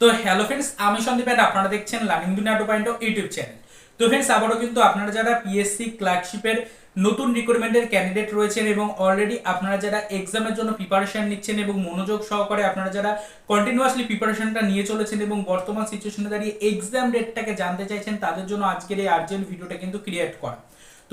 তো hello friends আমি Sandeep and আপনারা দেখছেন learning Duniya two point YouTube channel তো ফ্রেন্ডস আবারও কিন্তু আপনারা যারা পিএসসি ক্লার্কশিপের নতুন রিক্রুটমেন্টের ক্যান্ডিডেট রয়েছেন এবং অলরেডি আপনারা যারা এক্সামের জন্য প্রিপারেশন নিচ্ছেন এবং মনোযোগ সহকারে আপনারা যারা কন্টিনিউয়াসলি প্রিপারেশনটা নিয়ে চলেছেন এবং বর্তমান সিচুয়েশনে দাঁড়িয়ে এক্সাম ডেটটাকে জানতে চাইছেন, তাদের জন্য আজকের এই আর্জেন্ট ভিডিওটা কিন্তু ক্রিয়েট করা।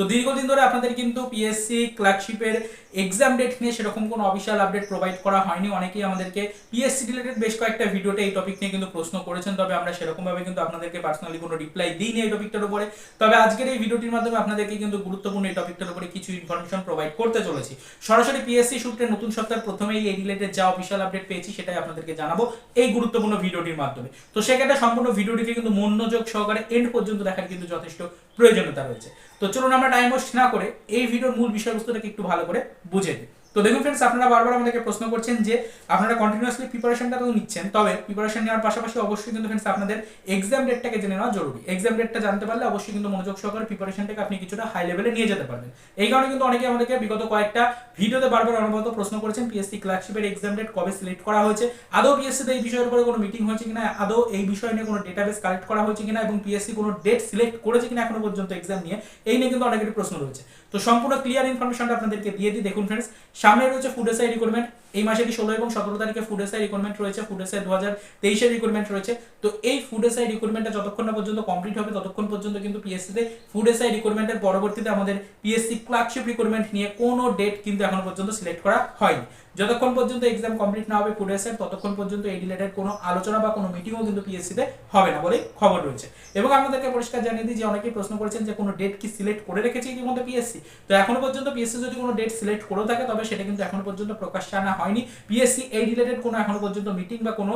তো দীর্ঘদিন ধরে আপনাদের কিন্তু পিএসসি ক্লার্কশিপের এক্সাম ডেট নিয়ে সেরকম কোনো অফিসিয়াল আপডেট প্রোভাইড করা হয়নি। অনেকেই আমাদেরকে পিএসসি রিলেটেড বেশ কয়েকটা ভিডিওতে এই টপিক নিয়ে কিন্তু প্রশ্ন করেছেন, তবে আমরা সেরকমভাবে কিন্তু আপনাদেরকে পার্সোনালি কোনো রিপ্লাই দিইনি এই টপিকটার উপরে। তবে আজকের এই ভিডিওটির মাধ্যমে আপনাদেরকে কিন্তু গুরুত্বপূর্ণ এই টপিকটার উপরে কিছু ইনফরমেশন প্রোভাইড করতে চলেছি। সরাসরি পিএসসি সূত্রে নতুন সপ্তাহের প্রথমেই এই রিলেটেড যা অফিসিয়াল আপডেট পেয়েছি সেটাই আপনাদেরকে জানাব এই গুরুত্বপূর্ণ ভিডিওটির মাধ্যমে। তো সেক্ষেত্রে সম্পূর্ণ ভিডিওটিকে কিন্তু মনোযোগ সহকারে এন্ড পর্যন্ত দেখার কিন্তু যথেষ্ট প্রয়োজনীয়তা রয়েছে। তো চলুন আমরা টাইম ওয়েস্ট না করে এই ভিডিওর মূল বিষয়বস্তুটাকে একটু ভালো করে বুঝে নিই তো দেখুন ফ্রেন্ডস আপনারা বারবার আমাদেরকে প্রশ্ন করছেন যে আপনারা কন্টিনিউয়াসলি প্রিপারেশনটা তো নিচ্ছেন, তবে প্রিপারেশন নেওয়ার পাশাপাশি অবশ্যই কিন্তু ফ্রেন্ডস আপনাদের এক্সাম ডেটটাকে জেনে নেওয়া জরুরি। এক্সাম ডেটটা জানতে পারলে অবশ্যই কিন্তু মনোযোগ সহকারে প্রিপারেশনটাকে আপনি কিছুটা হাই লেভেলে নিয়ে যেতে পারবেন। এই কারণে কিন্তু অনেকে আমাদেরকে বিগত কয়েকটা ভিডিওতে বারবার অনবরত প্রশ্ন করেছেন পিএসসি ক্লার্কশিপের এক্সাম ডেট কবে সিলেক্ট করা হয়েছে, আদৌ পিএসসি তে এই বিষয়ের উপরে কোনো মিটিং হয়েছে কিনা, আদৌ এই বিষয় নিয়ে কোনো ডেটাবেস কালেক্ট করা হয়েছে কিনা, এবং পিএসসি কোনো ডেট সিলেক্ট করেছে কিনা এখনও পর্যন্ত এক্সাম নিয়ে, এই নিয়ে কিন্তু অনেকেরই প্রশ্ন রয়েছে। তো সম্পূর্ণ ক্লিয়ার ইনফরমেশনটা আপনাদেরকে দিয়ে দিই। দেখুন ফ্রেন্ডস সামনে রয়েছে ফুড এসআই রিক্রুটমেন্ট এই মাসেরই ষোলো এবং সতেরো তারিখে ফুড এসআই রিক্রুটমেন্ট রয়েছে? ফুড এসআই দু হাজার তেইশের রিক্রুটমেন্ট রয়েছে। তো এই ফুড এসআই রিক্রুটমেন্টটা যতক্ষণ না পর্যন্ত কমপ্লিট হবে, ততক্ষণ পর্যন্ত কিন্তু পিএসসিতে ফুড এসআই রিক্রুটমেন্টের পরবর্তীতে আমাদের পিএসসি ক্লার্কশিপ রিক্রুটমেন্ট নিয়ে কোনো ডেট কিন্তু এখনও পর্যন্ত সিলেক্ট করা হয়নি। যতক্ষণ পর্যন্ত এক্সাম কমপ্লিট না হবে ফুড এসআই ততক্ষণ পর্যন্ত এই রিলেটেড কোনো আলোচনা বা কোনো মিটিংও কিন্তু পিএসসিতে হবে না বলেই খবর রয়েছে। এবং আপনাদেরকে পরিষ্কার জানিয়ে দিই যে অনেকেই প্রশ্ন করেছেন যে কোনো ডেট কি সিলেক্ট করে রেখেছে ইতিমধ্যে পিএসসি তো এখনও পর্যন্ত পিএসসি যদি কোনো ডেট সিলেক্ট করে থাকে, তবে সেটা কিন্তু এখনও পর্যন্ত প্রকাশ আনা হয়নি। পিএসসি এই রিলেটেড কোনো এখনও পর্যন্ত মিটিং বা কোনো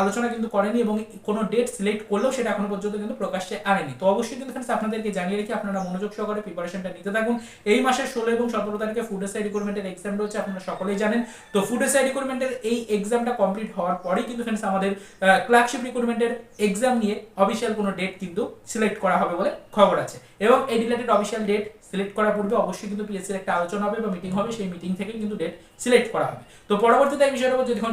আলোচনা কিন্তু করেনি এবং কোনো ডেট সিলেক্ট করলেও সেটা এখনও পর্যন্ত কিন্তু প্রকাশ্যে আনেনি। তো অবশ্যই কিন্তু friends আপনাদেরকে জানিয়ে রেখে, আপনারা মনোযোগ সহকারে প্রিপারেশনটা নিতে থাকুন। এই মাসের ষোলো এবং সতেরো তারিখে ফুড এসআই রিক্রুটমেন্টের এক্সাম রয়েছে, আপনারা সকলেই জানেন। তো ফুড এসআই রিক্রুটমেন্টের এই এক্সামটা কমপ্লিট হওয়ার পরেই কিন্তু ফ্রেন্ডস আমাদের ক্লার্কশিপ রিক্রুটমেন্টের এক্সাম নিয়ে অফিসিয়াল কোনো ডেট কিন্তু সিলেক্ট করা হবে বলে খবর আছে। এবং এই রিলেটেড অফিসিয়াল ডেট সিলেক্ট করার পূর্বে অবশ্যই কিন্তু পিএসসির একটা আলোচনা হবে বা মিটিং হবে, সেই মিটিং থেকে কিন্তু ডেট সিলেক্ট করা হবে। তো পরবর্তীতে এই বিষয়ের উপর যখন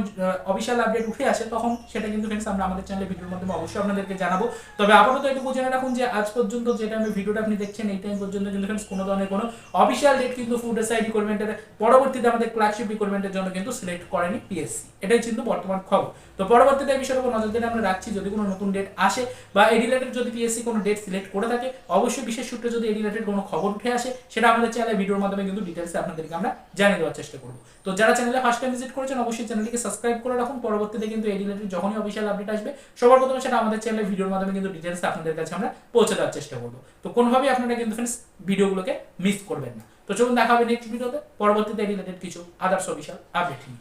অফিসিয়াল আপডেট উঠে আসে, তখন সেটা কিন্তু ফ্রেন্ডস আমরা আমাদের চ্যানেলে ভিডিওর মাধ্যমে অবশ্যই আপনাদেরকে জানাব। তবে আপাতত এটুকু জেনে রাখুন যে আজ পর্যন্ত যে টাইমে ভিডিওটা আপনি দেখছেন, এই টাইম পর্যন্ত কিন্তু ফ্রেন্ডস কোনো ধরনের কোনো অফিসিয়াল ডেট কিন্তু ফুড এসআই রিক্রুটমেন্টের পরবর্তীতে আমাদের ক্লার্কশিপ রিক্রুটমেন্টের জন্য কিন্তু সিলেক্ট করেনি পিএসসি এটাই কিন্তু বর্তমান খবর। তো পরবর্তীতে এই বিষয়ের উপর নজর দিলে আমরা রাখছি, যদি কোনো নতুন ডেট আসে বা এই রিলেটেড যদি পিএসসি কোনো ডেট সিলেক্ট করে থাকে, অবশ্যই বিশেষ সূত্রে যদি এই রিলেটেড কোনো খবর উঠে আসে, সেটা আমাদের চ্যানেলে ভিডিওর মাধ্যমে কিন্তু ডিটেলসে আপনাদেরকে আমরা জানিয়ে দেওয়ার চেষ্টা করব। তো যারা চ্যানেলে ফার্স্ট টাইম ভিজিট করেছেন, অবশ্যই চ্যানেলটিকে সাবস্ক্রাইব করে রাখুন। পরবর্তীতে কিন্তু এই রিলেটেড যখনই অফিসিয়াল আপডেট আসবে, সবার প্রথমে সেটা আমাদের চ্যানেলে ভিডিওর মাধ্যমে কিন্তু ডিটেলস আপনাদের কাছে আমরা পৌঁছে দেওয়ার চেষ্টা করব। তো কোনোভাবেই আপনারা কিন্তু ফ্রেন্ডস ভিডিওগুলোকে মিস করবেন না। তো চলুন দেখা হবে নেক্সট ভিডিওতে পরবর্তীতে রিলেটেড কিছু আদার্স অফিসিয়াল আপডেট নিয়ে।